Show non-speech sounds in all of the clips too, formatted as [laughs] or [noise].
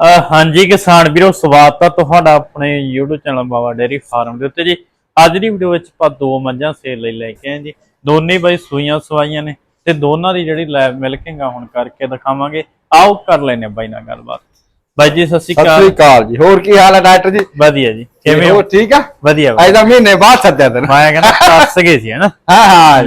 ਹਾਂਜੀ ਕਿਸਾਨ ਵੀਰੋ ਸਵਾਗਤ ਹੈ ਤੁਹਾਡਾ ਆਪਣੇ YouTube channel Baba dairy farm ਦੇ ਉੱਤੇ ਜੀ। ਅੱਜ ਦੀ ਵੀਡੀਓ ਵਿੱਚ ਆਪਾਂ ਦੋ ਮੱਝਾਂ ਸੇਲ ਲਈ ਲੈ ਕੇ ਆਏ ਜੀ। ਦੋਨੇ ਬਾਈ ਸੂਈਆਂ ਸਵਾਈਆਂ ਨੇ ਤੇ ਦੋਨਾਂ ਦੀ ਜਿਹੜੀ ਲੈਬ ਮਿਲਕਿੰਗ ਆ ਹੁਣ ਕਰਕੇ ਦਿਖਾਵਾਂਗੇ। ਆਓ ਕਰ ਲੈਨੇ ਬਾਈ ਨਾਲ ਗੱਲਬਾਤ। ਬਾਈ ਜੀ ਸਤਿ ਸ਼੍ਰੀ ਸਤਿ ਅਕਾਲ। ਸ੍ਰੀ ਅਕਾਲ ਜੀ। ਹੋਰ ਕੀ ਹਾਲ ਹੈ ਡਾਕਟਰ ਜੀ? ਵਧੀਆ ਜੀ। ਕਿਵੇਂ ਹੋ? ਠੀਕ ਆ? ਵਧੀਆ ਬਾਈ। ਅੱਜ ਦਾ ਮਹੀਨੇ ਬਾਅਦ ਸੱਦਿਆ ਤੈਨੂੰ। ਮੈਂ ਕਹਿੰਦਾ ਕੱਸ ਗਏ ਸੀ ਹਨਾ ਹਾਂ ਹਾਂ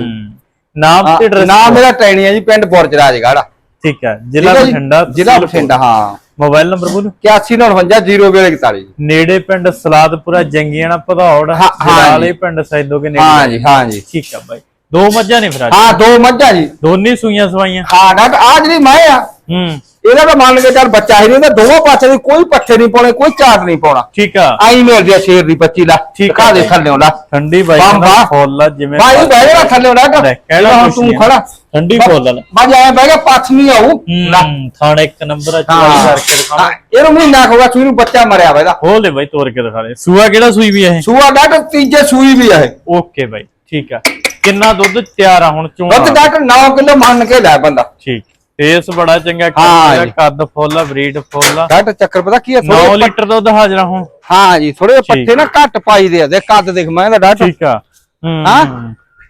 ਨਾਮ ਤੇ ਨਾਮ ਮੇਰਾ ਟੈਣੀ ਹੈ ਜੀ ਪਿੰਡ ਬੁਰਜ ਰਾਜਗੜ੍ਹ। ਠੀਕ ਹੈ ਜ਼ਿਲ੍ਹਾ? ਬਠਿੰਡਾ ਜ਼ਿਲ੍ਹਾ ਬਠਿੰਡਾ ਹਾਂ। ਮੋਬਾਈਲ ਨੰਬਰ ਬੋਲੋ। 8149 ਜੀ ਨੇੜੇ ਪਿੰਡ ਸਲਾਦਪੁਰਾ ਜੰਗੀਆਣਾ ਭਦੌੜ ਹਾਂ, ਹਾਂ ਜਲਾਲੇ ਜੀ। ਪਿੰਡ ਸੈਦੋਗੇ ਨੇੜੇ? ਹਾਂ ਜੀ ਹਾਂ ਜੀ। ਠੀਕ ਆ ਬਾਈ। ਦੋ ਮੱਝਾਂ ਨੇ ਫਿਰ ਹਾਂ ਦੋ ਮੱਝਾਂ ਜੀ। ਦੋਨੇ ਸੂਈਆਂ ਸਵਾਈਆਂ। ਹਾਂ ਡਾਕਟਰ ਆ ਜਿਹੜੀ ਮੈਂ ਆ ਇਹਦਾ ਤਾਂ ਮੰਨ ਕੇ ਚੱਲ ਬੱਚਾ ਹੀ ਨਹੀਂ ਦੋਵਾਂ ਪਾਸੇ ਦੀ ਕੋਈ ਪੱਠੇ ਨਹੀਂ ਪਾਉਣੇ ਕੋਈ ਚਾਟ ਨਹੀਂ ਪਾਉਣਾ। ਠੀਕ ਆ। ਆਈ ਮਿਲਦੀ ਆ ਸ਼ੇਰ ਦੀ 25 ਲਾ ਦਿਖਾ ਦੇ ਬਾਈ। ਥੱਲੇ ਲਾ ਠੰਡੀ ਬਾਈ ਦਾ। ਫੁੱਲ ਜਿਵੇਂ ਭਾਈ ਬਹਿ ਜਾ ਥੱਲੇ ਲੈ, ਕਹਿਣਾ ਹੁਣ ਤੂੰ। ਖੜਾ। ਠੰਡੀ ਫੁੱਲ ਆ। ਮੈਂ ਜਾਇਆ ਬਹਿ ਗਿਆ ਪੱਥ ਨਹੀਂ ਆਊ। ਲੈ। ਹੂੰ ਥਾਣਾ ਇੱਕ ਨੰਬਰ ਆ ਚਵਾਈ ਹਾਂ। ਕਰਕੇ ਦਿਖਾਵਾਂ ਹਾਂ, ਇਹਨੂੰ ਮਹੀਨਾ ਹੋ ਗਿਆ ਸੂਈ ਨੂੰ ਬੱਚਾ ਮਰਿਆ ਵਾ ਇਹਦਾ। ਖੋਲ ਦੇ ਬਾਈ ਤੋੜ ਕੇ ਦਿਖਾ ਦੇ। ਸੂਆ ਕਿਹੜਾ ਸੂਈ ਵੀ ਹੈ ਸੂਆ ਡਾਕਟਰ ਤੀਜੇ ਸੂਈ ਵੀ ਆ ਇਹ। ਓਕੇ ਬਾਈ ਠੀਕ ਆ। ਕਿੰਨਾ ਦੁੱਧ? ਤਿਆਰ ਆ ਹੁਣ ਚੋਂ ਦੁੱਧ ਡਾਕਟਰ 9 ਕਿਲੋ ਮੰਨ ਕੇ ਲੈ ਬੰਦਾ। ਠੀਕ। ਫੇਸ ਬੜਾ ਚੰਗਾ ਹਾਂ ਕੱਦ ਜੀ। ਕੱਦ ਫੁੱਲ ਆ ਬਰੀਡ ਫੁੱਲ। ਆ ਚੱਕਰ ਪਤਾ ਕੀ ਹੈ 9 ਥੋੜੇ ਲੀਟਰ ਦੁੱਧ ਹਾਜ਼ਰ ਹੁਣ। ਹਾਂ ਜੀ ਥੋੜੇ। ਪੱਠੇ ਨਾ ਘੱਟ ਪਾਈ ਦੇ ਆ। ਦੇ ਕੱਦ ਦੇਖ ਮੈਂ ਇਹਦਾ ਡਾਕਟਰ ਠੀਕ ਆ। ਹੂੰ। ਹਾਂ?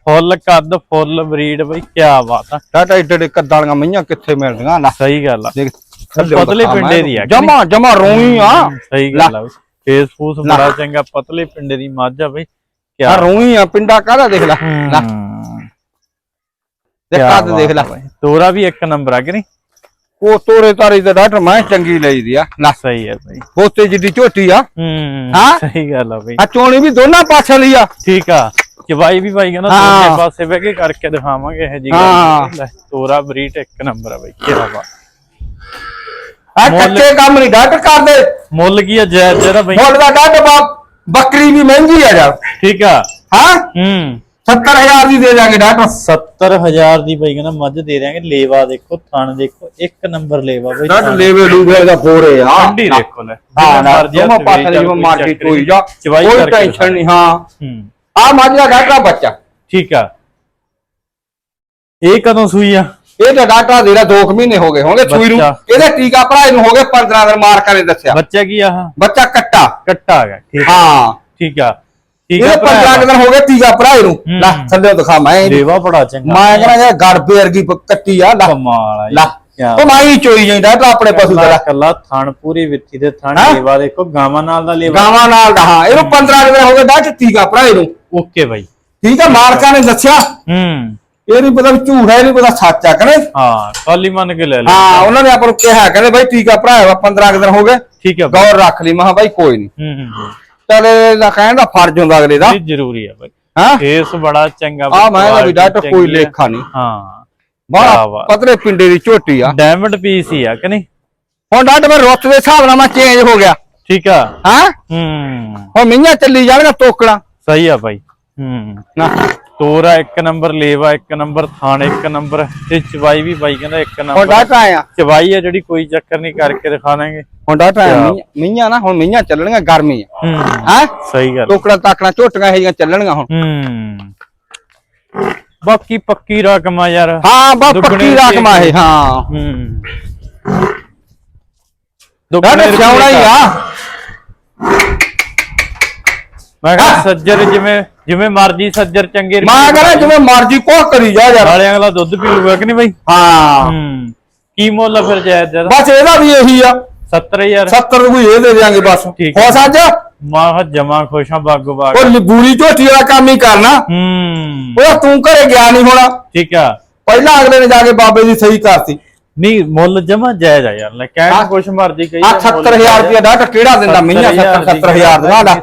ਫੁੱਲ ਕੱਦ ਫੁੱਲ ਬਰੀਡ ਬਈ ਕੀ ਬਾਤ ਆ। ਡਾਕਟਰ ਏਡੇ ਏਡੇ ਕੱਦਾਂ ਵਾਲੀਆਂ ਮਈਆਂ ਕਿੱਥੇ ਮਿਲਦੀਆਂ? ਲੈ। ਸਹੀ ਗੱਲ ਆ। ਦੇਖ ਪਤਲੇ ਪਿੰਡੇ ਦੀ ਆ ਕਿ ਜਮਾ ਜਮਾ ਰੋਈ ਆ। ਸਹੀ ਗੱਲ ਆ। ਫੇਸ ਫੂਸ। ਬੜਾ ਚੰਗਾ ਪਤਲੇ ਪਿੰਡੇ ਦੀ ਮੱਝ ਆ ਬਈ। ਕੀ ਆ। ਰੋਈ ਆ ਪਿੰਡਾ ਕਾਹਦਾ ਦੇਖ ਲੈ। ਲੈ। ਦੇ ਕੱਦ ਦੇਖ ਲੈ। ਤੋਰਾ ਵੀ ਇੱਕ ਨੰਬਰ ਆ ਕਿ ਨਹੀਂ? ਉਹ ਤੋਰੇ ਤਾਰੀ ਤੇ ਡਾਕਟਰ ਮੈਂ ਚੰਗੀ ਲਈ ਦੀ ਆ। ਲੈ। ਸਹੀ ਹੈ ਬਈ। ਹੋਤੇ ਜਿੱਡੀ ਝੋਟੀ ਆ। ਹੂੰ ਹਾਂ? ਸਹੀ ਗੱਲ ਆ ਬਈ। ਆ ਚੋਣੀ ਵੀ ਦੋਨਾਂ ਪਾਸੇ ਲਈ ਆ। ਠੀਕ ਆ। ਚਵਾਈ ਵੀ ਬਾਈ ਕਹਿੰਦਾ। ਦੋਨੇ ਪਾਸੇ ਬਹਿ ਕੇ ਕਰਕੇ ਦਿਖਾਵਾਂਗੇ ਇਹ ਜੀ ਹਾਂ। ਲੈ ਤੋਰਾ ਬਰੀਡ ਇੱਕ ਨੰਬਰ ਆ ਬਈ ਕੀ ਬਾਤ ਆ ਕੱਚੇ ਕੰਮ ਨਹੀਂ ਡਾਕਟਰ ਕਰਦੇ ਮੁੱਲ ਕੀ ਆ ਜਾਇਜ਼ ਜਰਾ ਬਈ? ਮੁੱਲ ਦਾ ਡਾਕਟਰ ਬੱਕਰੀ ਵੀ ਮਹਿੰਗੀ ਆ ਯਾਰ। ਠੀਕ ਆ। ਹਾਂ? ਹੂੰ। 70000 ਦੀ ਦੇ ਦਾਂਗੇ ਡਾਕਟਰ। 70000 ਦੀ ਬਈ ਕਹਿੰਦਾ ਮੱਝ ਦੇ ਦਿਆਂਗੇ। ਲੇਵਾ ਦੇਖੋ ਥਣ ਦੇਖੋ ਇੱਕ ਨੰਬਰ ਲੇਵਾ ਬਈ ਡਾਕਟਰ। ਲੇਵੇ ਲੂਵੇ ਦਾ ਫੋਰੇ ਆ। ਠੰਡੀ ਦੇਖੋ ਲੈ। ਹਾਂ ਨਾ ਆ, ਦੋਵਾਂ ਪਾਸੇ ਜਿਵੇਂ ਚੱਕਰ ਕੋਈ ਜਾ। ਚਵਾਈ ਕੋਈ ਟੈਨਸ਼ਨ ਨਹੀਂ ਹਾਂ। ਆ ਮੱਝ ਦਾ ਡਾਕਟਰ ਬੱਚਾ। ਠੀਕ ਆ। ਇਹ ਕਦੋਂ ਸੂਈ ਆ? ਇਹ ਤਾਂ ਡਾਕਟਰ ਦੇ 2 ਮਹੀਨੇ ਹੋ ਗਏ ਹੋਣਗੇ ਸੂਈ ਨੂੰ। ਇਹਦੇ ਟੀਕਾ ਭਰਾਏ ਨੂੰ ਹੋ ਗਏ 15 ਦਿਨ ਮਾਰਕਾ ਨੇ ਦੱਸਿਆ। ਬੱਚਾ ਕੀ ਆ ਬੱਚਾ ਕੱਟਾ। ਕੱਟਾ ਹੈਗਾ ਠੀਕ। ਹਾਂ। ਠੀਕ ਆ। ਠੀਕ ਆ 15 ਦਿਨ ਹੋ ਗਏ ਟੀਕਾ ਭਰਾਏ ਨੂੰ ਹੂੰ। ਲੈ ਥੱਲੇ ਦਿਖਾ ਮੈਂ ਲੇਵਾ ਬੜਾ ਚੰਗਾ। ਮੈਂ ਕਹਿੰਦਾ ਯਾਰ ਗੜਬੇ ਵਰਗੀ ਪ- ਕੱਟੀ ਆ ਲੈ। ਕਮਾਲ ਆ ਲੈ ਕਿਆ ਉਹ ਮੈਂ ਹੀ ਚੋਈ ਜਾਂਦਾ ਡਾਕਟਰ ਆਪਣੇ ਪਸ਼ੂ ਕੱਲਾ ਦਾ ਕੱਲਾ ਥਣ ਪੂਰੀ ਵਿੱਥੀ ਦੇ ਥਣ ਹੈਂ? ਲੇਵਾ ਦੇਖੋ ਗਾਵਾਂ ਨਾਲ ਦਾ ਲੇਵਾ। ਗਾਵਾਂ ਨਾਲ ਦਾ ਹਾਂ ਇਹਨੂੰ 15 ਦਿਨ ਹੋ ਗਏ ਡਾਕਟਰ ਟੀਕਾ ਭਰਾਏ ਨੂੰ ਓਕੇ ਬਾਈ। ਠੀਕ ਆ ਮਾਲਕਾਂ ਨੇ ਦੱਸਿਆ। ਹੂੰ। ਇਹ ਨਹੀਂ ਪਤਾ ਵੀ ਝੂਠ ਹੈ ਇਹ ਨਹੀਂ ਪਤਾ ਸੱਚ ਆ ਕਹਿੰਦੇ ਹਾਂ ਕਾਲੀ ਮੰਨ ਕੇ ਲੈ ਲੈ ਹਾਂ ਉਹਨਾਂ ਨੇ ਆਪਾਂ ਨੂੰ ਕਿਹਾ ਕਹਿੰਦੇ ਬਾਈ ਟੀਕਾ ਭਰਾਇਆ ਵਾ 15 ਕੁ ਦਿਨ ਹੋ ਗਏ। ਠੀਕ ਬਾਈ। ਗੌਰ ਰੱਖ ਲਈ ਮੈਂ ਕਿਹਾ ਬਾਈ ਕੋਈ ਨਹੀਂ। ਹੂੰ ਹੂੰ ਹੂੰ। ਚੱਲ ਇਹਦਾ ਕਹਿਣ ਦਾ ਫਰਜ਼ ਹੁੰਦਾ ਅਗਲੇ ਦਾ। ਇਹ ਜ਼ਰੂਰੀ ਆ ਬਾਈ। ਹਾਂ? ਫੇਸ ਬੜਾ ਚੰਗਾ ਆ ਮੈਂ ਵੀ ਡਾਕਟਰ ਕੋਈ। ਲੇਖਾ ਨਹੀਂ। ਹਾਂ। ਬੜਾ। ਪਤਲੇ ਪਿੰਡੇ ਦੀ ਝੋਟੀ ਆ। ਡਾਇਮੰਡ ਪੀਸ ਹੀ ਆ ਕਿ ਨਹੀਂ? ਹੁਣ ਡਾਕਟਰ ਮੈਂ ਰੁੱਤ ਦੇ ਹਿਸਾਬ ਨਾਲ ਮੈਂ ਚੇਂਜ ਹੋ ਗਿਆ। ਠੀਕ ਆ। ਹਾਂ? ਹੂੰ। ਹੁਣ ਮੀਆਂ ਚੱਲੀ ਜਾਣਗਾ ਤੋਕਣਾ ਸਹੀ ਆ ਬਾਈ। ਹੂੰ। ਨਾ। ਤੋਰਾ ਇੱਕ ਨੰਬਰ ਲੇਵਾ ਇੱਕ ਨੰਬਰ ਥਾਣ ਇੱਕ ਨੰਬਰ ਤੇ ਚਵਾਈ ਵੀ ਬਾਈ ਕਹਿੰਦਾ ਇੱਕ ਨੰਬਰ। ਡਾਕਟਰ ਆਇਆ ਚਵਾਈ ਆ ਜਿਹੜੀ ਕੋਈ ਚੱਕਰ ਨਹੀਂ ਕਰਕੇ ਦਿਖਾ ਦਾਂਗੇ ਆਇਆ ਕਿਆ? ਮੀਆਂ- ਨਾ ਹੁਣ ਮੀਆਂ ਚੱਲਣੀਆਂ ਗਰਮੀ ਆ। ਹੂੰ ਹਾਂ? ਸਹੀ ਗੱਲ। ਟੋਕੜਾ ਤਾਕੜਾ ਝੋਟੀਆਂ ਇਹ ਚੱਲਣੀਆਂ ਹੁਣ। ਹੂੰ। ਬਾਕੀ ਪੱਕੀ ਰਕਮ ਆ ਯਾਰ। ਹਾਂ ਦੁੱਗਣੇ ਪੱਕੀ ਰਕਮਾ ਇਹ ਹਾਂ। ਹੂੰ। ਸਿਆਉਣਾ ਹੀ ਆ। ਮੈਂ ਕਿਹਾ ਸੱਜਰ ਜਿਵੇਂ ਜਿਵੇਂ ਮਰਜ਼ੀ ਸੱਜਰ ਚੰਗੇ ਮੈਂ ਕਹਿੰਦਾ ਜਿਵੇਂ ਮਰਜ਼ੀ ਕੋਹ ਕਰੀ ਜਾ ਯਾਰ। ਨਾਲੇ ਅਗਲਾ ਦੁੱਧ ਪੀ ਲੂਗਾ ਕਿ ਨਹੀਂ ਬਾਈ? ਹਾਂ। ਹੂੰ। ਕੀ ਮੁੱਲ ਆ ਫਿਰ ਜਾਇਜ਼ ਜਰਾ ਬਸ ਇਹਦਾ ਵੀ ਇਹੀ ਆ। 70000 70 ਰੁਪਏ ਇਹ ਦੇ ਦਿਆਂਗੇ ਬਸ। ਹੋ। ਸੱਜ? ਮਾਹ ਜਮਾ ਖੁਸ਼ਾਂ ਬਾਗੋ ਬਾਗ। ਉਹ ਲਿਬੂਰੀ ਝੋਟੀ ਵਾਲਾ ਕੰਮ ਹੀ ਕਰਨਾ। ਹੂੰ। ਉਹ ਤੂੰ ਘਰੇ ਗਿਆ ਨਹੀਂ ਹੋਣਾ। ਠੀਕ ਆ। ਪਹਿਲਾਂ ਅਗਲੇ ਨੇ ਜਾ ਕੇ ਬਾਬੇ ਦੀ ਸਹੀ ਕਰਤੀ। ਨਹੀਂ ਮੁੱਲ ਜਮਾ ਜਾਇਜ਼ ਆ ਯਾਰ ਲੈ ਕਹਿਣ ਹਾਂ। ਨੂੰ ਕੁਛ ਮਰਜ਼ੀ ਕਹੀ ਆ। 70000 ਰੁਪਏ ਦਾ ਕਿਹੜਾ ਦਿੰਦਾ? ਮਹੀਨਾ 70 70000 ਦਾ ਦਾ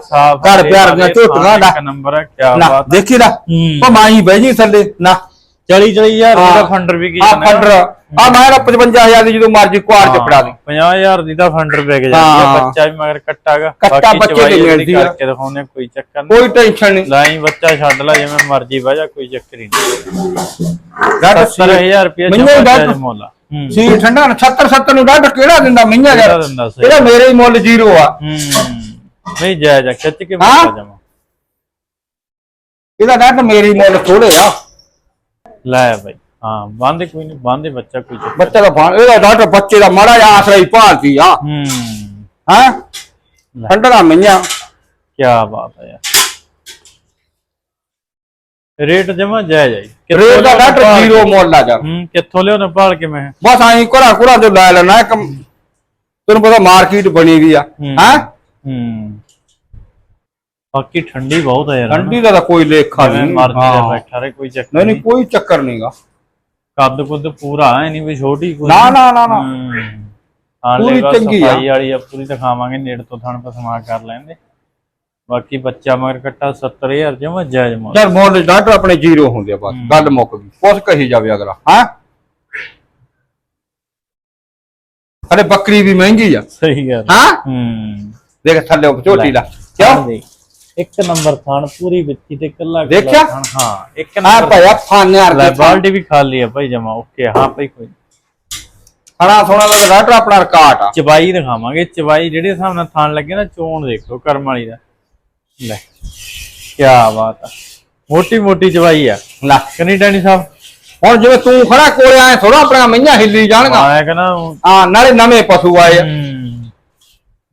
ਘਰ ਪਿਆਰ ਦੀਆਂ ਝੋਟੀਆਂ ਦਾ ਨੰਬਰ ਹੈ ਕੀ ਬਾਤ ਦੇਖੀ ਹੂੰ। ਉਹ ਮਾਂ ਹੀ ਬਹਿ ਜੀ ਥੱਲੇ ਨਾ। ਚਲੀ ਚਲੀ ਯਾਰ। ਇਹਦਾ ਫੰਡਰ ਵੀ ਕੀ ਆ ਫੰਡਰ ਆ ਮੈਂ ਨਾ 55000 ਦੀ ਜਦੋਂ ਮਰਜ਼ੀ ਕੁਆਰ ਚ ਫੜਾ ਦੇ। 50000 ਦੀ ਤਾਂ ਫੰਡਰ ਵਿਕ ਜਾਂਦੀ ਆ ਹਾਂ। ਬੱਚਾ ਵੀ ਮਗਰ ਕੱਟਾਗਾ ਕੱਟਾ ਬੱਚੇ ਦੀ ਮਿਲਦੀ ਆ। ਕਰਕੇ ਦਿਖਾਉਂਦੇ ਆ, ਕੋਈ ਚੱਕਰ ਨਹੀਂ। ਕੋਈ ਟੈਨਸ਼ਨ ਨਹੀਂ। ਲਾਈ ਬੱਚਾ ਛੱਡ ਲੈ ਜਿਵੇਂ ਮਰਜ਼ੀ ਵਜਾ ਕੋਈ ਚੱਕਰ ਹੀ ਨਹੀਂ। ਡਾਕਟਰ 70000 ਰੁਪਏ ਮੈਨੂੰ ਜਮਾ ਜਾਇਜ਼ ਮੁੱਲ ਆ ਹੂੰ। ਸੀ ਠੰਡਾ 70 70 ਨੂੰ ਡਾਕਟਰ ਕਿਹੜਾ ਦਿੰਦਾ ਕਿਹੜਾ ਯਾਰ ਦਿੰਦਾ ਸਹੀ। ਇਹਦਾ ਮੇਰੇ ਹੀ ਮੁੱਲ ਜ਼ੀਰੋ ਆ। ਹੂੰ। ਨਹੀਂ ਜਾਇਜ਼ ਆ ਖਿੱਚ ਕੇ ਹਾਂ? ਮੁੱਲ ਜਮਾ। ਇਹਦਾ ਡਾਕਟਰ ਮੇਰੇ ਹੀ ਮੁੱਲ ਥੋੜੇ ਆ। ਲੈ ਬਾਈ ਹਾਂ ਬੰਦੇ ਕੋਈ ਨਹੀਂ ਬੰਦੇ ਬੱਚਾ ਕੋਈ ਚੱਕਰ ਬੱਚਾ ਦਾ ਬਾਣ ਇਹਦਾ ਡਾਕਟਰ ਬੱਚੇ ਦਾ ਮਾੜਾ ਜਿਹਾ ਆਸਰਾ ਹੀ ਭਾਲਦੀ ਆ। ਹੂੰ। ਹੈ? ਠੰਡਣਾ ਮਈਆਂ ਕੀ ਬਾਤ ਹੈ ਯਾਰ। ਰੇਟ ਜਮਾ ਜਾਇਜ਼ ਹੈ ਜੀ। ਰੇਟ ਦਾ ਭਾਲ ਜ਼ੀਰੋ? ਮੁੱਲ ਆ ਜਾ ਹੂੰ ਕਿੱਥੋਂ ਲਿਆਉਣਾ ਭਾਲ ਕੇ ਮੈਂ ਬਸ ਐਂ ਘਰਾ ਘਰਾ ਜੋ ਲੈ ਲੈਣਾ ਇੱਕ ਤੈਨੂੰ ਪਤਾ ਮਾਰਕੀਟ ਬਣੀ ਵੀ ਆ ਹੂੰ। ਹੈ ਬਾਕੀ ਠੰਡੀ ਬਹੁਤ ਹੈ ਯਾਰ? ਠੰਡੀ ਦਾ ਤਾਂ ਕੋਈ ਲੇਖਾ ਨਹੀਂ ਮਰਜ਼ੀ ਦਾ ਹਾਂ। ਬੈਠਾ ਰਹੇ ਕੋਈ ਚੱਕਰ ਨਹੀਂ ਨਹੀਂ ਨਹੀਂ ਕੋਈ ਚੱਕਰ ਨਹੀਂਗਾ ਕੱਦ ਕੁੱਦ ਪੂਰਾ ਹੈ ਨਹੀਂ ਵੀ ਛੋਟੀ ਕੋਈ ਨਾ ਨਾ ਨਾ ਨਾ ਹਾਂ ਪੂਰੀ ਚੰਗੀ ਆ। ਵਾਲੀ ਆ ਪੂਰੀ ਦਿਖਾਵਾਂਗੇ ਨੇੜ ਤੋਂ ਥਣ ਪਸਮਾ ਕਰ ਲੈਂਦੇ ਬਾਕੀ ਬੱਚਾ ਮਗਰ ਕੱਟਾ 70000 ਜਮਾ ਜਾਇਜ਼ ਮੁੱਲ। ਯਾਰ ਮੁੱਲ ਡਾਕਟਰ ਆਪਣੇ ਜ਼ੀਰੋ ਹੁੰਦੇ ਆ ਬਸ ਗੱਲ ਮੁੱਕ ਗਈ। ਕੁਛ ਕਹੀ ਜਾਵੇ ਅਗਲਾ ਹਾਂ? ਅਰੇ ਬੱਕਰੀ ਵੀ ਮਹਿੰਗੀ ਆ। ਸਹੀ ਗੱਲ। ਹਾਂ? ਹੂੰ। ਦੇਖ ਥੱਲੇ ਝੋਟੀ ਲਾ ਕਿਉਂ? ਇੱਕ ਨੰਬਰ ਥਣ ਪੂਰੀ ਵਿੱਚੀ ਤੇ ਕੱਲਾ ਦੇਖਿਆ? ਹਾਂ ਇੱਕ ਆ ਨੰਬਰ ਭਾਇਆ ਫਾਨਿਆਰ ਦੇ ਬਾਲਟੀ ਵੀ ਖਾਲੀ ਆ ਭਾਈ ਜਮਾ ਓਕੇ ਹਾਂ ਭਾਈ ਕੋਈ। ਖਾਣਾ ਸੋਣਾ ਦਾ ਡਾਕਟਰ ਆਪਣਾ ਰਿਕਾਰਡ ਆ। ਚਬਾਈ ਦਿਖਾਵਾਂਗੇ ਚਬਾਈ ਜਿਹੜੇ ਹਿਸਾਬ ਨਾਲ ਥਣ ਲੱਗੇ ਨਾ ਚੋਣ ਦੇਖੋ ਕਰਮ ਵਾਲੀ ਦਾ। ਲੈ ਕੀ ਬਾਤ ਆ। ਮੋਟੀ ਮੋਟੀ ਚਬਾਈ ਆ। ਲੈ ਕਨੀ ਡੈਣੀ ਸਾਹਿਬ ਹੁਣ ਜਿਵੇਂ ਤੂੰ ਖੜਾ ਕੋਲੇ ਆਏ ਥੋੜਾ ਆਪਣਾ ਮਈਆਂ ਹਿੱਲੀ ਜਾਣਗਾ ਆਇਆ ਕਹਿੰਦਾ ਹਾਂ ਨਾਲੇ ਨਵੇਂ ਪਸ਼ੂ ਆਏ ਆ।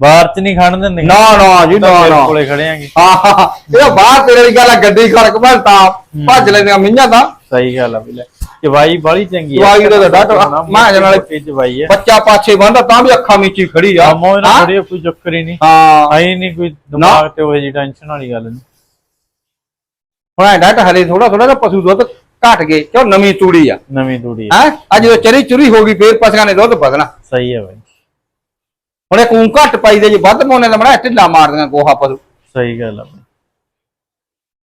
ਬਾਹਰ ਚ ਨਹੀਂ ਖੜਨ ਦਿੰਦੇ। ਨਾ ਨਾ ਜੀ ਨਾ ਨਾ। ਕੋਲੇ ਖੜੇ ਆਂਗੇ। ਹਾਂ ਹਾਂ, ਹਾਂ। ਇਹ ਬਾਹਰ ਤੇਰੇ ਦੀ ਗੱਲ ਆ ਗੱਡੀ ਖੜਕ ਭਲਤਾ ਭੱਜ ਲੈਂਦੀਆਂ ਮਈਆਂ ਤਾਂ। ਸਹੀ ਗੱਲ ਆ ਵੀ ਲੈ। ਚਬਾਈ ਬਾਲੀ ਚੰਗੀ ਆ। ਚਵਾਈ ਦਾ ਡਾਕਟਰ ਮੈਂ ਜਨ ਵਾਲੇ ਚਬਾਈ ਆ। ਬੱਚਾ ਪਾਛੇ ਬੰਦਾ ਤਾਂ ਵੀ ਅੱਖਾਂ ਮੀਚੀ ਖੜੀ ਆ। ਆਮੋ ਇਹਨਾਂ ਹਾਂ? ਖੜੀ ਕੋਈ ਚੱਕਰ ਹੀ ਨਹੀਂ। ਹਾਂ। ਆਈ ਨਹੀਂ ਕੋਈ ਦਿਮਾਗ ਤੇ ਉਹ ਜੀ ਟੈਨਸ਼ਨ ਵਾਲੀ ਗੱਲ ਨਹੀਂ। ਹੁਣ ਐਂ ਡਾਕਟਰ ਹਲੇ ਥੋੜਾ ਥੋੜਾ ਜਿਹਾ ਪਸ਼ੂ ਦੁੱਧ ਘਟ ਗਏ ਕਿਉਂ ਨਵੀਂ ਤੂੜੀ ਆ। ਨਵੀਂ ਤੂੜੀ। ਹੈ? ਅੱਜ ਜਦੋਂ ਚਰੀ ਚੁਰੀ ਹੋ ਗਈ ਫੇਰ ਪਸ਼ੂਆਂ ਨੇ ਦੁੱਧ ਵਧਣਾ। ਸਹੀ ਹੈ ਬਾਈ। ਹੁਣ ਇਹ ਕੂੰ ਘੱਟ ਪਾਈਦੇ ਜੇ ਵੱਧ ਪਾਉਣੇ ਤਾਂ ਬੜਾ ਢਿੱਲਾ ਮਾਰਦੀਆਂ ਗੋਹਾ ਪਸ਼ੂ। ਸਹੀ ਗੱਲ ਆ ਬਾਈ।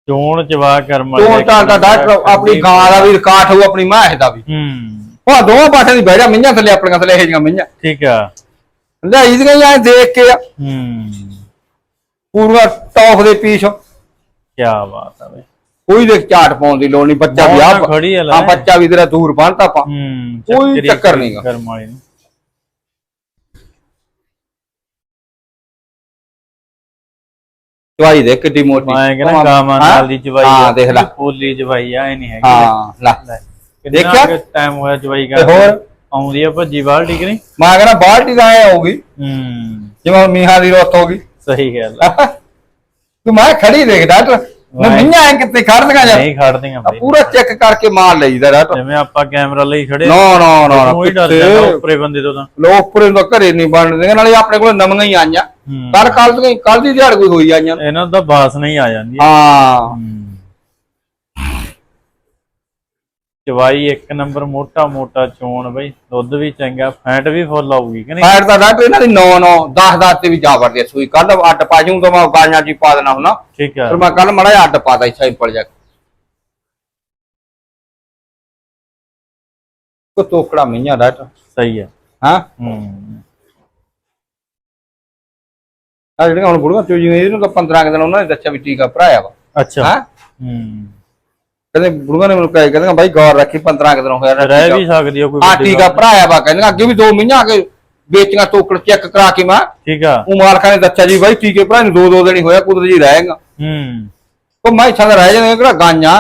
ਚੋਣ ਚਵਾ ਕਰਮ ਵਾਲੀ ਤੂੰ ਤਾਂ ਦਾ ਡਾਕਟਰ ਆਪਣੀ ਗਾਂ ਦਾ ਵੀ ਰਿਕਾਰਡ ਹੋਊ ਆਪਣੀ ਮਾਂ ਦਾ ਵੀ। ਹੂੰ। ਉਹ ਦੋਵਾਂ ਪਾਸੇ ਦੀ ਬਹਿ ਜਾ ਮਈਆਂ ਥੱਲੇ ਆਪਣੀਆਂ ਥੱਲੇ ਇਹ ਜੀਆਂ ਮਈਆਂ ਠੀਕ ਆ। ਲੈ ਇਹਦੀਆਂ ਐਂ ਦੇਖ ਕੇ ਆ, ਹੂੰ। ਪੂਰਾ ਟੌਪ ਦੇ ਪੀਛ ਕੀ ਬਾਤ ਆ ਬਾਈ। ਕੋਈ ਦੇਖ ਝਾਟ ਪਾਉਣ ਦੀ ਲੋੜ ਨਹੀਂ ਬੱਚਾ ਵੀ ਬਹੁਤ ਆ ਖੜੀ ਆ ਲੈ। ਹਾਂ ਬੱਚਾ ਵੀ ਤੇਰਾ ਦੂਰ ਬੰਨਤਾ ਪਾ ਹੂੰ ਕੋਈ ਚੱਕਰੀ। ਕਰਮ ਵਾਲੀ ਨੂੰ। ਚਵਾਈ ਦੇ ਕਿੱਡੀ ਮੋਟੀ। ਮੈਂ ਕਹਿੰਦਾ ਗਾਵਾਂ? ਨਾਲ ਦੀ ਚਵਾਈ ਹਾਂ ਦੇਖ ਲੈ। ਪੋਲੀ ਚਵਾਈ ਆ ਇਹ ਨਹੀਂ ਹੈਗੀ। ਹਾਂ ਲੈ। ਦੇਖਿਆ? ਟਾਈਮ ਹੋਇਆ ਚਵਾਈ ਕਰ ਹੋਰ? ਆਉਂਦੀ ਆ ਭੱਜੀ ਬਾਲ ਠੀਕ ਨਹੀਂ? ਮੈਂ ਕਹਿੰਦਾ ਬਾਲਟੀ ਦਾ ਐ ਹੋਊਗੀ। ਹੂੰ। ਜਿਵੇਂ ਮੀਹਾਂ ਦੀ ਰੁੱਤ ਹੋ ਗਈ। ਸਹੀ ਗੱਲ। ਤੂੰ ਮੈਂ ਖੜੀ ਦੇਖ ਡਾਕਟਰ। ਮੈਂ। ਮੀਆਂ ਐ ਕਿੱਥੇ ਖੜਦੀਆਂ ਜਾਂ? ਨਹੀਂ ਖੜਦੀਆਂ ਬਾਈ। ਪੂਰਾ ਚੈੱਕ ਕਰਕੇ ਮਾਰ ਲਈਦਾ ਡਾਕਟਰ। ਜਿਵੇਂ ਆਪਾਂ ਕੈਮਰਾ ਲਈ ਖੜੇ ਨਾ ਨਾ ਨਾ ਕੋਈ ਡਰ? ਜਾਂਦਾ ਉੱਪਰੇ ਬੰਦੇ ਤੋਂ ਤਾਂ। ਲੋਕ ਪੂਰੇ ਤੋਂ ਘਰੇ ਨਹੀਂ ਬਣਦੇ ਨਾਲੇ ਆਪਣੇ ਕੋਲ ਨਵੀਆਂ ਹੀ ਆਈਆਂ। ਕੱਲ ਕੱਲ ਦੀ ਕੱਲ ਦੀ ਦਿਹਾੜ ਕੋਈ ਹੋਈ ਆਈਆਂ ਇਹਨਾਂ ਦਾ ਬਾਸ ਨਹੀਂ ਆ ਜਾਂਦੀ। ਹਾਂ। ਹੂੰ। ਚਵਾਈ ਇੱਕ ਨੰਬਰ ਮੋਟਾ ਮੋਟਾ ਚੋਣ ਬਈ ਦੁੱਧ ਵੀ ਚੰਗਾ ਫੈਟ ਵੀ ਫੁੱਲ ਆਊਗੀ ਕਿ ਨਹੀਂ? ਫਾਇਰ ਦਾ ਡਾਕਟਰ ਇਹਨਾਂ ਦੀ 9 9 10 10 ਤੇ ਵੀ ਜਾ ਵੜਦੀ ਸੂਈ। ਕੱਲ ਅੱਡ ਪਾ ਜੂੰ ਤਾਂ ਮੈਂ ਗਾਈਆਂ ਜੀ ਪਾ ਦੇਣਾ ਹੁਣਾ। ਠੀਕ ਆ। ਫਿਰ ਮੈਂ ਕੱਲ ਮੜਾ ਅੱਡ ਪਾਦਾ ਸਿੰਪਲ ਜਿਹਾ। ਕੋ ਤੋਕੜਾ ਮਈਆਂ ਡਾਕਟਰ। ਸਹੀ ਆ। ਹਾਂ? ਹੂੰ। ਆ ਜਿਹੜੀਆਂ ਹੁਣ ਬੁੜੀਆਂ ਚੋ ਜਿਵੇਂ ਇਹਨੂੰ ਤਾਂ 15 ਕੁ ਦਿਨ ਉਹਨਾਂ ਨੇ ਦੱਸਿਆ ਵੀ ਟੀਕਾ ਭਰਾਇਆ ਵਾ। ਅੱਛਾ। ਹਾਂ? ਹੂੰ। ਕਹਿੰਦੇ ਬੁੜੀਆਂ ਨੇ ਮੈਨੂੰ ਕਹੇ ਕਹਿੰਦੇ ਬਾਈ ਗੌਰ ਰੱਖੀ 15 ਕੁ ਦਿਨ ਹੋਇਆ ਨਾ ਰਹਿ। ਵੀ ਸਕਦੀ ਆ ਕੋਈ ਆ ਵੱਡੀ ਟੀਕਾ ਗੱਲ। ਭਰਾਇਆ ਵਾ ਕਹਿੰਦੇ ਅੱਗੇ ਵੀ ਦੋ ਮਹੀਨਾ ਆ ਕੇ ਵੇਚੀਆਂ ਤੋਕੜ ਚੈੱਕ ਕਰਾ ਕੇ ਮੈਂ। ਠੀਕ ਆ। ਉਹ ਮਾਲਕਾਂ ਨੇ ਦੱਸਿਆ ਜੀ ਬਾਈ ਟੀਕੇ ਭਰਾ ਨੂੰ ਦੋ ਦੋ ਦਿਨ ਹੀ ਹੋਇਆ ਕੁਦਰਤ ਜੀ ਰਹੇਗਾ ਹੂੰ। ਉਹ ਮੈਂ ਦਾ ਰਹਿ ਜਾਂਦੇ ਕਿਹੜਾ ਗਾਈਆਂ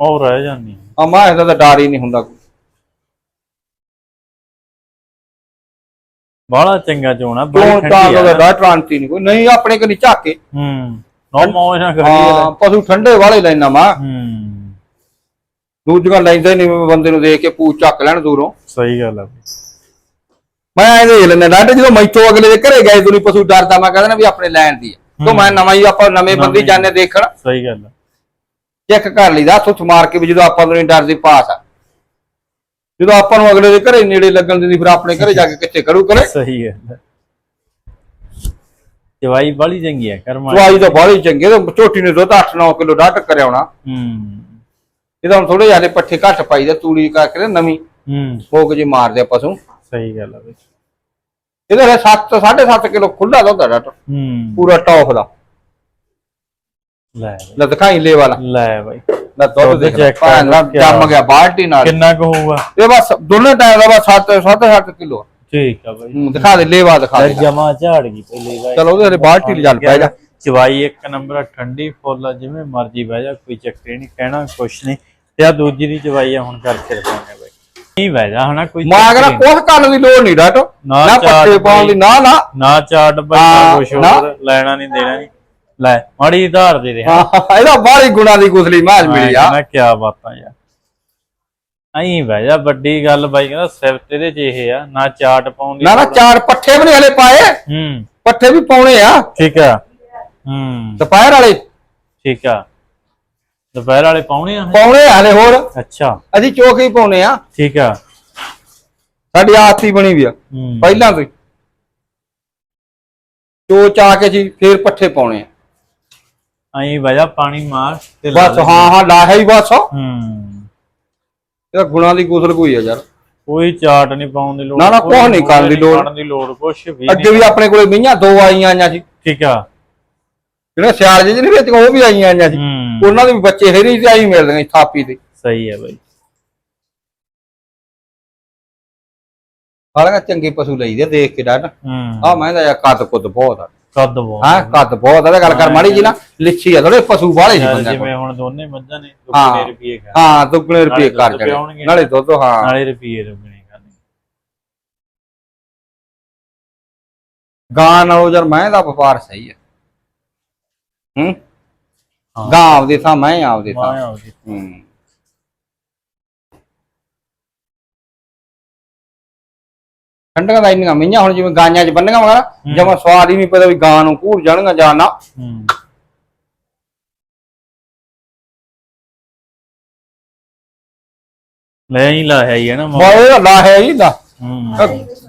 ਉਹ ਰਹਿ ਜਾਂਦੀ ਆ। ਮੈਂ ਇਹਦਾ ਤਾਂ ਡਰ ਹੀ ਨਹੀਂ ਹੁੰਦਾ। ਕੋਈ। ਬਾਹਲਾ ਚੰਗਾ ਚੋਣਾ ਬੜੀ ਕਿਉਂ ਠੰਡੀ ਤਾਂ ਆ। ਦਾ ਡਰ ਟ੍ਰਾਂਤੀ ਨਹੀਂ ਕੋਈ। ਨਹੀਂ ਆਪਣੇ ਕਨੀ ਝਾਕੇ। ਹੂੰ ਨੋ ਮੌਜ ਨਾ ਕਰੀ ਹਾਂ ਪਸ਼ੂ ਠੰਡੇ ਵਾਲੇ ਲੈਣਾ ਮਾ। ਹੂੰ। ਦੂਜੀਆਂ ਲੈਂਦੇ ਨਹੀਂ ਬੰਦੇ ਨੂੰ ਦੇਖ ਕੇ ਪੂਛ ਚੱਕ ਲੈਣ ਦੂਰੋਂ। ਸਹੀ ਗੱਲ ਆ। ਮੈਂ ਐਂ ਦੇਖ ਲੈਂਦਾ ਡਾਟੇ ਜਦੋਂ ਮੈਥੋਂ ਅਗਲੇ ਦੇ ਘਰੇ ਗਏ ਤੂੰ ਪਸ਼ੂ ਡਰਦਾ ਮੈਂ ਕਹਿੰਦਾ ਵੀ ਆਪਣੇ ਲੈਣ ਦੀ ਤੋਂ ਮੈਂ ਨਵਾਂ ਹੀ ਆਪਾਂ ਨਵੇਂ ਬੰਦੇ ਜਾਣੇ ਦੇਖਣ। ਸਹੀ ਗੱਲ ਆ। ਚੈੱਕ ਕਰ ਲਈਦਾ ਸੁੱਥ ਮਾਰ ਕੇ ਵੀ ਜਦੋਂ ਆਪਾਂ ਨੂੰ ਨਹੀਂ ਡਰਦੀ ਪਾਸ ਆ। ਜਦੋਂ ਆਪਾਂ ਨੂੰ ਅਗਲੇ ਦੇ ਘਰੇ ਨੇੜੇ ਲੱਗਣ ਦਿੰਦੀ ਫਿਰ ਆਪਣੇ ਘਰੇ ਜਾ ਕੇ ਕਿੱਥੇ ਕਰੂ ਕਰੇ? ਸਹੀ ਆ ਜਵਾਈ ਬੜੀ ਚੰਗੀ ਆ ਕਰਮਾ ਦਵਾਈ ਤਾਂ ਬਾਹਲੀ ਚੰਗੀ ਆ, ਤੇ ਝੋਟੀ ਨੇ ਦੁੱਧ 8-9 ਕਿਲੋ ਡਾਟ ਕਰਿਆਉਣਾ ਹੂੰ। ਇਹਦਾ ਹੁਣ ਥੋੜੇ ਜ਼ਿਆਦਾ ਪੱਠੇ ਘੱਟ ਪਾਈਦੇ ਤੂੜੀ ਕਰਕੇ ਨਵੀਂ। ਹੂੰ। ਭੋਗ ਜੇ ਮਾਰਦੇ ਆ ਪਸ਼ੂ। ਸਹੀ ਗੱਲ ਆ ਬਈ। ਇਹਦਾ 7 7.5 ਕਿਲੋ ਖੁੱਲਾ ਦੁੱਧ ਡਾਟ ਹੂੰ। ਪੂਰਾ ਟੌਪ ਦਾ। ਲੈ ਬਈ, ਲੈ ਦਿਖਾਈ ਲੈ ਵਾਲਾ। ਲੈ ਬਾਈ। ਲੈ ਦੁੱਧ ਦੁੱਧ ਦੇਖ check ਨਾ ਕਰ, ਜੰਮ ਗਿਆ ਬਾਲਟੀ ਨਾਲ। ਕਿੰਨਾ ਕੁ ਹੋਊਗਾ? ਇਹ ਬਸ ਦੋਨੇ ਟਾਈਮ ਦਾ ਬਸ 7 7.5 ਕਿਲੋ ਠੀਕ ਆ ਬਾਈ। ਦਿਖਾ ਦੇ ਲੇਵਾ ਦਿਖਾ ਦੇ। ਜਮਾ ਝਾੜ ਗਈ ਪਹਿਲੇ ਬਾਈ ਚਲੋ ਉਹਦੇ ਹਰੇ ਬਾਲਟੀ ਲੈ ਚੱਲ ਪੈ ਜਾ। ਚਵਾਈ ਇੱਕ ਨੰਬਰ ਆ, ਠੰਡੀ ਫੁੱਲ ਆ, ਜਿਵੇਂ ਮਰਜ਼ੀ ਬਹਿ ਜਾ ਕੋਈ ਚੱਕਰ ਨਹੀਂ ਕਹਿਣਾ ਕੁਛ ਨਹੀਂ। ਤੇ ਆ ਦੂਜੀ ਦੀ ਚਵਾਈ ਆ ਹੁਣ ਕਰਕੇ ਦਿਖਾਉਂਦੇ ਬਾਈ। ਨਹੀਂ ਵੈਜਾ ਹਨਾ ਕੋਈ ਮਾਂ ਕਹਿੰਦਾ ਕੁਛ ਕਰਨ ਦੀ ਲੋੜ ਨਹੀਂ ਡਾਟੋ ਨਾ ਨਾ ਪਾਉਣ ਦੀ ਨਾ ਨਾ। ਨਾ ਚਾਟ ਬਾਈ ਹਾਂ, ਨਾ ਕੁਛ ਨਾ। ਹੋਰ ਲੈਣਾ ਨਹੀਂ ਦੇਣਾ ਨਹੀਂ। ਲੈ ਮਾੜੀ ਧਾਰ ਦੇ ਦੇ ਹਾਂ, ਇਹਦਾ ਬਾਹਲੀ ਗੁਣਾ ਦੀ ਗੁਸਲੀ ਮਾਜ ਮਿਲੀ ਆ। ਮੈਂ ਕੀ ਬਾਤਾਂ ਯਾਰ ਅਹੀਂ ਵੈਜਾ ਵੱਡੀ ਗੱਲ ਬਾਈ ਕਹਿੰਦਾ ਸਿਫਤ ਇਹਦੇ ਚ ਇਹ ਆ ਨਾ ਚਾਟ ਪਾਉਣ ਦੀ ਨਾ ਨਾ। ਚਾਰ ਪੱਠੇ ਵੀ ਨਹੀਂ ਹਲੇ ਪਾਏ। ਹੂੰ। ਪੱਠੇ ਵੀ ਪਾਉਣੇ ਆ। ਠੀਕ ਆ। ਹੂੰ। ਦੁਪਹਿਰ ਵਾਲੇ। ਠੀਕ ਆ। ਦੁਪਹਿਰ ਵਾਲੇ ਪਾਉਣੇ ਆ? ਪਾਉਣੇ ਆ ਹਲੇ ਹੋਰ। ਅੱਛਾ। ਅਸੀਂ ਚੋਕ ਹੀ ਪਾਉਣੇ ਆ। ਠੀਕ ਆ। ਸਾਡੀ ਆਦਤ ਬਣੀ ਵੀ ਆ। ਪਹਿਲਾਂ ਤੋਂ ਹੀ। ਚੋ ਚਾ ਕੇ ਜੀ ਫੇਰ ਪੱਠੇ ਪਾਉਣੇ ਆ। ਅਹੀਂ ਵੈਜਾ ਪਾਣੀ ਮਾਰ ਤੇ ਲਾ ਬਸ ਦੇ। ਹਾਂ ਹਾਂ ਲਾਹਿਆ ਹੀ ਬਸ। ਹੂੰ। ਇਹਦਾ ਗੁਣਾ ਦੀ ਗੁਸਲ ਕੋਈ ਆ ਯਾਰ। ਕੋਈ ਚਾਟ ਨਹੀਂ ਪਾਉਣ ਦੀ ਲੋੜ ਨਾ, ਨਾ, ਕੋਈ ਕੁਛ ਨੀ ਕਰਨ ਦੀ ਲੋੜ। ਕਰਨ ਦੀ ਲੋੜ ਕੁਛ ਵੀ ਅੱਗੇ ਨਹੀਂ ਵੀ ਆਪਣੇ ਕੋਲੇ ਮਈਆਂ ਦੋ ਆਈਆਂ ਆਈਆਂ ਸੀ। ਠੀਕ ਆ। ਜਿਹੜੇ ਸਿਆਲ ਜਿਹੇ ਨਹੀਂ ਵਿੱਚ ਉਹ ਵੀ ਆਈਆਂ ਆਈਆਂ ਸੀ। ਹੂੰ। ਉਹਨਾਂ ਦੇ ਵੀ ਬੱਚੇ ਹੈਰੀ ਤੇ ਆਈ ਮਿਲਦੇ ਨੇ ਥਾਪੀ ਤੇ। ਸਹੀ ਹੈ ਬਾਈ। ਹਾਲਾਂਕਿ ਚੰਗੇ ਪਸ਼ੂ ਲਈਦੇ ਆ ਦੇਖ ਕੇ ਡਾਟ ਹੂੰ। ਆ ਮੈਂ ਦਾ ਯਾਰ ਕੱਦ ਕੁੱਦ ਬਹੁਤ ਆ। ਕੱਦ ਬਹੁਤ ਹਾਂ ਕੱਦ ਬਹੁਤ ਆ ਤੇ ਗੱਲ ਕਰ ਮਾੜੀ ਜੀ ਨਾ। ਲਿੱਛੀ ਆ ਥੋੜੇ ਪਸ਼ੂ ਵਾਲੇ ਬੰਦਿਆਂ ਕੋਲ ਜਿਵੇਂ ਹੁਣ ਦੋਨੇ ਮੱਝਾਂ ਨੇ। ਦੁੱਗਣੇ ਰੁਪਏ ਕਰ ਹਾਂ ਦੁੱਗਣੇ ਰੁਪਏ ਕਰ ਜਾਣੇ। ਨਾਲੇ ਦੁੱਧ ਹਾਂ। ਨਾਲੇ ਰੁਪਏ ਦੁੱਗਣੇ ਕਰਨੇ ਗਾਂ ਨਾਲੋਂ ਯਾਰ ਮੈਂ ਦਾ ਵਪਾਰ ਸਹੀ ਹੈ? ਹੂੰ। ਗਾਂ ਆਪਦੇ ਥਾਂ ਮੈਂ ਆਪਦੇ ਥਾਂ। ਹੂੰ। ਠੰਡੀਆਂ ਦਾ ਇੰਨੀਆਂ ਮਈਆਂ ਹੁਣ ਜਿਵੇਂ ਗਾਂਆਂ 'ਚ ਬੰਨੀਆਂ ਵਗਾਰਾ ਜਮਾ ਸਵਾਦ ਹੀ ਨਹੀਂ ਪਤਾ ਵੀ ਗਾਂ ਨੂੰ ਘੂਰ ਜਾਣਗਾ ਜਾਂ ਨਾ। ਲੈ ਹੀ ਲਾਇਆ ਹੀ ਹੈ ਨਾ ਮੌ- ਬਾਏ ਲਾ ਹੈ ਹੀ ਦਾ ਹੂੰ।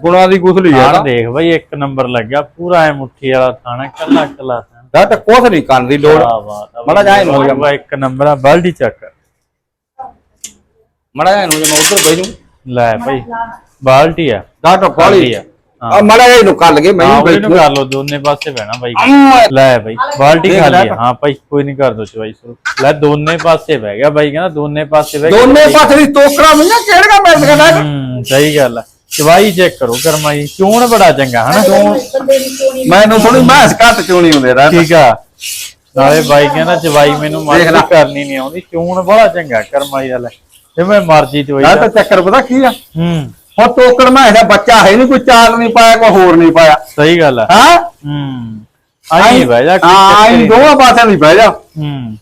ਗੁਣਾ ਦੀ ਗੁਸਲੀ ਆ ਆਹ ਦੇਖ ਬਾਈ ਇੱਕ ਨੰਬਰ ਲੱਗਿਆ ਪੂਰਾ ਐ ਮੁੱਠੀ ਵਾਲਾ ਥਾਣਾ ਕੱਲਾ ਕੱਲਾ ਥਾਣਾ। ਦਾ ਤਾਂ ਕੁਛ ਨਹੀਂ ਕਰਨ ਦੀ ਲੋੜ। ਕਿਆ ਬਾਤ ਆ ਮਾੜਾ ਜਿਹਾ ਇਹਨੂੰ ਹੋ ਜਾ। ਬਾਈ, ਇੱਕ ਨੰਬਰ ਆ ਚੱਕ। ਮੜਾ ਜਾ ਉਧਰ ਜੂ ਲੈ ਭਾਈ ਬਾਲਟੀ ਆ। ਦਾ ਤਾਂ ਪਾਲੀ ਆ। ਆ ਮੜਾ ਜਾ ਇਹਨੂੰ ਕਰ ਲਗੇ ਮੈਂ ਹਾਂ ਹੀ ਉਹਨੂੰ ਬੈਠੂ ਕਰ ਲੋ ਦੋਨੇ ਪਾਸੇ ਬਹਿਣਾ ਬਾਈ। ਲੈ ਬਾਈ ਬਾਲਟੀ ਖਾਲੀ ਆ ਹਾਂ ਭਾਈ ਕੋਈ ਨਹੀਂ ਕਰ ਦੋ ਚਵਾਈ ਸ਼ੁਰੂ। ਲੈ ਦੋਨੇ ਪਾਸੇ ਬਹਿ ਗਿਆ ਬਾਈ ਕਹਿੰਦਾ ਦੋਨੇ ਪਾਸੇ ਬਹਿ ਗਿਆ ਦੋਨੇ ਪਾਸੇ ਦੀ ਟੋਕਰਾ ਮਈਆਂ ਕਿਹੜਾ ਮਿਲ ਸਕਦਾ ਹੂੰ ਸਹੀ ਗੱਲ ਆ। ਚਵਾਈ ਚੈੱਕ ਕਰੋ ਕਰਮਾਈ। ਚੂਣ ਬੜਾ ਚੰਗਾ ਹਨਾ? ਮੈਨੂੰ ਥੋੜੀ ਮੈਸ ਘੱਟ ਚੋਣੀ ਹੁੰਦੇ ਰਾ ਠੀਕ ਆ। ਨਾਲੇ ਬਾਈ ਕਹਿੰਦਾ ਚਵਾਈ ਮੈਨੂੰ। ਮਰਜ਼ੀ ਕਰਨੀ ਨਹੀਂ ਆਉਂਦੀ। ਚੂਣ ਬੜਾ ਚੰਗਾ ਕਰਮਾਈ ਦਾ ਲੈ ਜਿਵੇਂ ਮਰਜ਼ੀ ਚਵਾਈ ਆ ਦਾ ਤਾਂ ਚੱਕਰ ਪਤਾ ਕੀ ਆ? ਹੂੰ। ਹੁਣ ਟੋਕਰ ਮੈਂ ਇਹਦਾ ਬੱਚਾ ਹੈ ਨਹੀਂ ਕੋਈ ਚਾਲ ਨਹੀਂ ਪਾਇਆ ਕੋਈ ਹੋਰ ਨਹੀਂ ਪਾਇਆ। ਸਹੀ ਗੱਲ ਆ। ਹਾਂ? ਹੂੰ। ਆਈ ਬਹਿ ਜਾ ਹਾਂ ਹੀ ਦੋਵਾਂ ਪਾਸਿਆਂ ਦੀ ਬਹਿ ਜਾ। ਹੂੰ।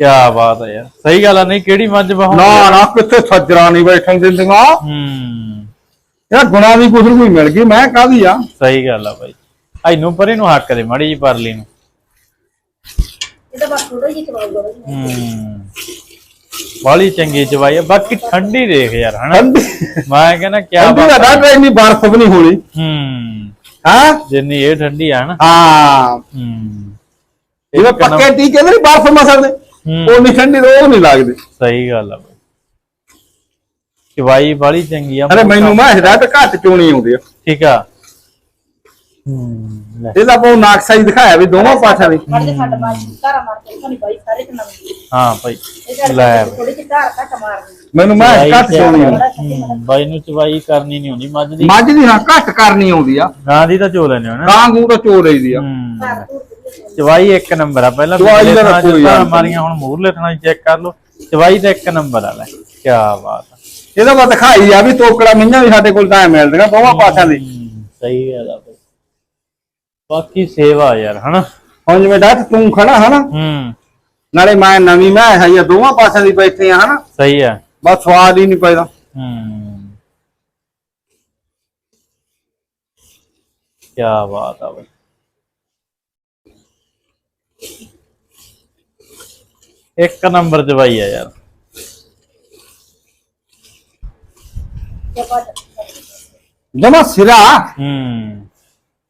ਕੀ ਬਾਤ ਹੈ ਯਾਰ। ਸਹੀ ਗੱਲ ਆ ਨਹੀਂ ਕਿਹੜੀ ਮੱਝ ਬਹਾਉਂ ਨਾ ਨਾ ਕਿੱਥੇ ਸੱਜਰਾ ਨਹੀਂ ਬੈਠਣ ਦਿੰਦੀਆਂ। ਹੂੰ। ਇਹ ਗੁਣਾ ਦੀ ਗੁਸਲ ਕੋਈ ਮਿਲ ਗਈ ਮੈਂ ਕਾਹਦੀ ਆ? ਸਹੀ ਗੱਲ ਆ ਬਾਈ। ਇਹਨੂੰ ਪਰੇ ਨੂੰ ਹੱਕ ਦੇ ਮਾੜੀ ਜੀ ਪਰਲੀ ਨੂੰ। ਇਹਦਾ ਬਸ ਥੋੜਾ ਜਿਹਾ ਚਵਾਉਂਦਾ ਹੂੰ। ਬਾਲੀ ਚੰਗੀ ਚਵਾਈ ਆ ਬਾਕੀ ਠੰਡੀ ਦੇਖ ਯਾਰ ਹਨਾ? ਮੈਂ ਕਹਿੰਦਾ ਕੀ ਠੰਡੀ ਦਾ ਬਾਤ। ਡਾਕਟਰ ਇੰਨੀ ਬਰਫ਼ ਵੀ ਨਹੀਂ ਹੋਣੀ। ਹੂੰ। ਹਾਂ? ਜਿੰਨੀ ਇਹ ਠੰਡੀ ਆ ਨਾ। ਹਾਂ। ਹੂੰ। ਜਿਵੇਂ ਇੱਕ ਨੰਬਰ- ਪੱਕੇ ਟੀਕੇ ਨਹੀਂ ਬਰਫ਼ ਮਸਲ ਦੇ ਹੂੰ। ਉਹ ਨਹੀਂ ਠੰਡੀ ਉਹ ਨਹੀਂ ਲੱਗਦੀ। ਸਹੀ ਗੱਲ ਆ ਚਵਾਈ ਬਾਲੀ ਚੰਗੀ ਆ। ਅਰੇ ਮੈਨੂੰ ਮੈਂ ਹਦਾਇਤ ਘੱਟ ਚੋਣੀ ਆਉਂਦੀ ਆ? ਠੀਕ ਆ। ਹੂੰ ਲੈ ਇਹਦਾ ਬਹੁਤ ਨਾਕਸ਼ਾ ਹੀ ਦਿਖਾਇਆ ਵੀ ਦੋਵਾਂ ਪਾਸਿਆਂ ਦੀ ਮਾੜੇ ਜਿਹਾ ਛੱਡ ਮਾਰ ਧਾਰਾ ਮਾਰ ਕੇ ਤੁਹਾਨੂੰ ਬਾਈ ਸਾਰੇ ਤੇ ਨਵੀਂ ਹਾਂ ਭਾਈ ਇਹ ਲੈ। ਗੱਲ ਥੋੜੀ ਜਿਹੀ ਧਾਰ ਘੱਟ ਮਾਰਨੀ। ਮੈਨੂੰ ਮੈਂ ਘੱਟ ਚੋਣੀ ਬਾਈ ਨੂੰ ਚਵਾਈ ਕਰਨੀ ਨਹੀਂ ਹੁੰਦੀ ਮੱਝ ਦੀ। ਮੱਝ ਦੀ ਹਾਂ ਘੱਟ ਕਰਨੀ ਆਉਂਦੀ ਆ। ਗਾਂ ਦੀ ਤਾਂ ਚੋ ਲੈਣੇ ਹੋ ਨਾ। ਗਾਂ ਗੂੰ ਤਾਂ ਚੋ ਲਈਦੀ ਆ। ਚਵਾਈ ਇੱਕ ਨੰਬਰ ਆ ਪਹਿਲਾਂ ਚਵਾਈ ਦਾ ਕੋਈ। ਮਾਰੀਆਂ ਹੁਣ ਮੂਰਲੇ ਥਾਂ ਚੈੱਕ ਕਰ ਲਓ। ਚਵਾਈ ਦਾ ਇੱਕ ਨੰਬਰ ਆ ਲੈ ਕੀ ਬਾਤ ਆ। ਇਹਦਾ ਬਾ ਦਿਖਾਈ ਆ ਵੀ ਤੋਕੜਾ ਮਈਆਂ ਵੀ ਸਾਡੇ ਕੋਲ ਤਾਂ ਮਿਲਦੀਆਂ ਦੋਵਾਂ ਪਾਸਿਆਂ ਦੀ। ਸਹੀ ਗੱਲ ਆ। ਬਾਕੀ ਸੇਵਾ ਯਾਰ ਹਨਾ? ਹੁਣ ਜਿਵੇਂ ਡੱਟ ਤੂੰ ਖੜਾ ਹਨਾ? ਹੂੰ। ਨਾਲੇ ਮੈਂ ਨਵੀਂ ਮੈਂ ਹੈ ਜਾਂ ਦੋਵਾਂ ਪਾਸਿਆਂ ਦੀ ਬੈਠੇ ਆ ਹਨਾ? ਸਹੀ ਆ। ਬਸ ਸਵਾਦ ਹੀ ਨਹੀਂ ਪੈਦਾ। ਹੂੰ। ਕੀ ਬਾਤ ਆ ਬਾਈ। ਇੱਕ ਨੰਬਰ ਚਵਾਈ ਆ ਯਾਰ। ਜਮਾ ਸਿਰਾ। ਹੂੰ।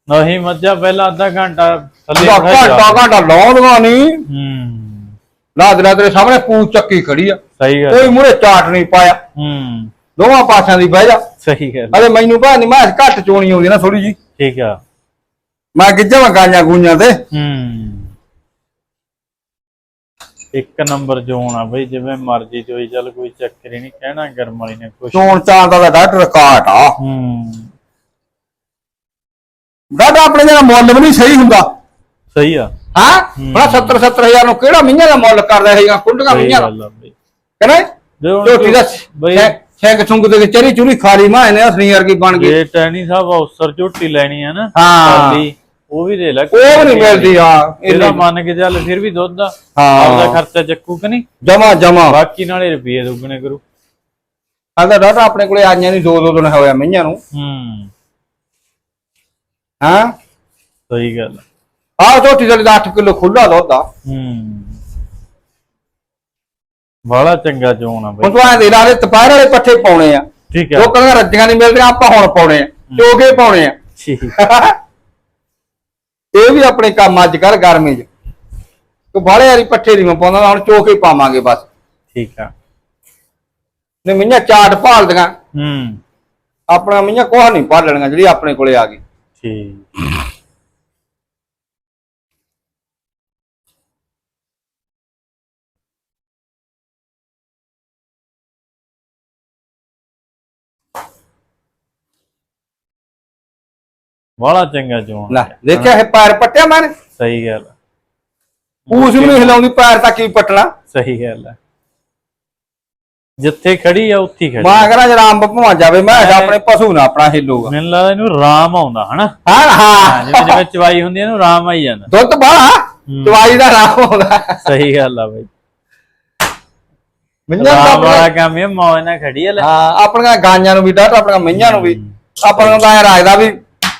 ਨਹੀਂ ਮੱਝਾ ਪਹਿਲਾਂ ਅੱਧਾ ਘੰਟਾ ਥੱਲੇ ਦਾ ਖੜਾ ਘਾਟਾ ਘਾਟਾ ਲਾਉਂਦਗਾ ਨਹੀਂ। ਹੂੰ। ਲਾਦ ਲਾਦ ਦੇ ਸਾਹਮਣੇ ਪੂਛ ਚੱਕੀ ਖੜੀ ਆ। ਸਹੀ ਗੱਲ। ਕੋਈ ਮੂਰੇ ਚਾਟ ਨਹੀਂ ਪਾਇਆ। ਹੂੰ। ਦੋਵਾਂ ਪਾਸਿਆਂ ਦੀ ਬਹਿ ਜਾ। ਸਹੀ ਗੱਲ। ਅਰੇ ਮੈਨੂੰ ਭਾਂ ਨਹੀਂ ਮੈਂ ਘੱਟ ਚੋਣੀ ਆਉਂਦੀ ਨਾ ਥੋੜੀ ਜੀ। ਠੀਕ ਆ। ਮੈਂ ਗਿੱਜਾਂ ਗਾਈਆਂ ਗੂਈਆਂ ਤੇ। ਹੂੰ। ਇੱਕ ਨੰਬਰ ਜੋਨ ਆ ਬਈ ਜਿਵੇਂ ਮਰਜ਼ੀ ਚੋਈ ਚੱਲ ਕੋਈ ਚੱਕਰ ਹੀ ਨਹੀਂ। ਕਹਿਣਾ ਗਰਮ ਵਾਲੀ ਨੇ ਕੁਛ ਚੋਣ ਚਾਣ ਦਾ ਤਾਂ ਡਾਕਟਰ ਕਾਟ ਆ। ਹੂੰ। ਡਾਕਟਰ ਆਪਣੇ ਜਿਹੜਾ ਮੁੱਲ ਵੀ ਨਹੀਂ ਸਹੀ ਹੁੰਦਾ। ਸਹੀ ਆ। ਹਾਂ? ਬੜਾ 70 70000 ਨੂੰ ਕਿਹੜਾ ਮਹੀਨੇ ਦਾ ਮੁੱਲ ਕਰ ਰਿਹਾ ਹੈਗਾ ਕੁੰਡੀਆਂ ਮਹੀਆਂ ਦਾ। ਆ ਕਹਿੰਦਾ ਹੁਣ ਝੋਟੀ ਦਾ ਬਈ ਸਿੰਘ ਸੁੰਗ ਦੇ ਚਰੀ ਚੁਰੀ ਖਾਲੀ ਮਾਂ ਨੇ ਅਸਲੀ ਵਰਗੀ ਬਣ ਗਈ। ਜੇ ਟੈਣੀ ਸਾਹਿਬ ਅਫਸਰ ਝੋਟੀ ਲੈਣੀ ਆ ਨਾ ਹਾਂ। ਉਹ ਵੀ ਦੇ ਲੈ। ਉਹ ਨਹੀਂ ਮਿਲਦੀ ਹਾਂ। ਇਹਦਾ ਮੰਨ ਕੇ ਚੱਲ ਫਿਰ ਵੀ ਦੁੱਧ ਦਾ। ਆਪਦਾ ਖਰਚਾ ਚੱਕੂ ਕਿ ਨਹੀਂ? ਜਮਾ ਜਮਾ। ਬਾਕੀ ਨਾਲੇ ਰੁਪਏ ਦੁੱਗਣੇ ਕਰੂ। ਆਂਦਾ ਡਾਕਟਰ ਆਪਣੇ ਕੋਲੇ ਆਈਆਂ ਨਹੀਂ ਦੋ ਦੋ ਦਿਨ ਹੋਇਆ ਮਈਆਂ ਨੂੰ। ਹੂੰ। ਹਾਂ? ਸਹੀ ਗੱਲ ਆਹ ਝੋਟੀ ਦਾ 8 ਕਿਲੋ ਖੁੱਲਾ ਦੁੱਧ ਆ ਹੂੰ। ਬੜਾ ਚੰਗਾ ਚੋਣ ਆ ਬਈ। ਹੁਣ ਤੂੰ ਐਂ ਦੇ ਲਾ ਦੇ ਤਪਾਰ ਵਾਲੇ ਪੱਠੇ ਪਾਉਣੇ ਆ। ਠੀਕ ਹੈ ਲੋਕਾਂ ਦੀਆਂ ਰੱਜੀਆਂ ਨਹੀਂ ਮਿਲਦੀਆਂ ਆਪਾਂ ਹੁਣ ਪਾਉਣੇ ਆ। ਚੋਗੇ ਪਾਉਣੇ ਆ। ਠੀਕ। [laughs] ਇਹ ਵੀ ਆਪਣੇ ਕੰਮ ਅੱਜ ਕਰ ਗਰਮੀ 'ਚ। ਤੂੰ ਬਾਹਲੇ ਵਾਲੀ ਪੱਠੇ ਨਹੀਂ ਮੈਂ ਪਾਉਂਦਾ ਹੁਣ ਚੋਕੇ ਹੀ ਪਾਵਾਂਗੇ ਬਸ। ਠੀਕ ਆ। ਨੇ ਮਈਆਂ ਚਾਟ ਭਾਲਦੀਆਂ। ਹੂੰ। ਆਪਣਾ ਮਈਆਂ ਕੋਹ ਨਹੀਂ ਭਾਲਣੀਆਂ ਜਿਹੜੀ ਆਪਣੇ ਕੋਲੇ ਆ ਗਈ। ਠੀਕ। ਬੜਾ ਚੰਗਾ ਚੋਣ ਲੈ ਦੇਖਿਆ ਇਹ ਪੈਰ ਪੱਟਿਆ ਮੈਂ ਸਹੀ ਗੱਲ ਪੂਛ ਵੀ ਨਹੀਂ ਹਿਲਾਉਂਦੀ ਪੈਰ ਤੱਕ ਹੀ ਪੱਟਣਾ। ਸਹੀ ਗੱਲ ਹੈ। ਜਿੱਥੇ ਖੜੀ ਆ ਉੱਥੇ ਹੀ ਖੜੀ ਮਾਂ ਕਰਾਂ ਜਰਾ ਅੰਬ ਭਵਾ ਜਾਵੇ ਮੈਂ ਕਿਹਾ ਆਪਣੇ ਪਸ਼ੂ ਨਾ ਆਪਣਾ ਹਿੱਲੂਗਾ ਮੈਨੂੰ ਲੱਗਦਾ ਇਹਨੂੰ ਰਾਮ ਆਉਂਦਾ ਹਨਾ? ਹਾਂ ਹਾਂ, ਜਿਵੇਂ ਹਾਂ ਜਿਵੇਂ ਚਵਾਈ ਹੁੰਦੀ ਹੈ ਇਹਨੂੰ ਰਾਮ ਆਈ ਜਾਂਦਾ। ਦੁੱਧ ਬਾਹਲਾ ਦਵਾਈ ਦਾ ਨਾਮ ਹੁੰਦਾ ਸਹੀ ਗੱਲ ਆ ਬਈ। ਰਾਮ ਤਾਂ ਵਾਲਾ ਕੰਮ ਇਹ ਮੌਜ ਨਾਲ ਖੜੀ ਆ ਹਾਂ ਆਪਣੀਆਂ ਗਾਈਆਂ ਨੂੰ ਵੀ ਡਾਟ ਆਪਣੀਆਂ ਮਈਆਂ ਨੂੰ ਵੀ। ਆਪਾਂ ਨੂੰ ਤਾਂ ਐਂ ਰਾਜਦਾ ਵੀ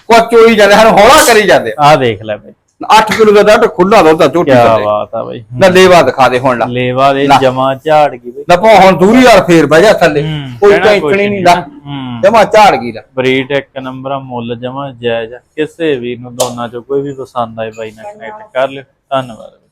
ਕੁਝ ਚੋਈ ਜਾਂਦੇ ਹਨ ਹੌਲਾ ਕਰੀ ਜਾਂਦੇ ਆਹ ਦੇਖ ਲੈ ਬਈ। 8 ਕਿਲੋ ਦਾ ਡਾਟ ਖੁੱਲਾ ਦੁੱਧ ਆ ਝੋਟੀ ਕੀ ਦਾ। ਬਾਤ ਆ ਬਈ। ਲੈ ਲੇਵਾ ਦਿਖਾ ਦੇ ਹੁਣ ਲਾ। ਲੇਵਾ ਦੇ। ਜਮਾ ਝਾੜ ਗਈ ਬਈ। ਲੱਪੋ ਹੁਣ ਦੂਰੀ ਯਾਰ ਫੇਰ ਬਹਿ ਜਾ ਥੱਲੇ। ਹੂੰ, ਕੋਈ ਕਹਿਣਾ ਕੁਛ ਟੈਨਸ਼ਨ ਨਹੀਂ ਨਹੀਂ ਲਾ। ਹੂੰ। ਜਮਾ ਝਾੜ ਗਈ ਲਾ। ਬਰੀਡ ਇੱਕ ਨੰਬਰ ਆ ਮੁੱਲ ਜਮਾ ਜਾਇਜ਼ ਆ। ਕਿਸੇ ਵੀ ਨੂੰ ਦੋਨਾਂ ਚੋਂ ਕੋਈ ਵੀ ਪਸੰਦ ਆਏ ਬਾਈ ਨਾਲ ਕਨੈਕਟ ਕਰ ਲਿਓ। ਧੰਨਵਾਦ।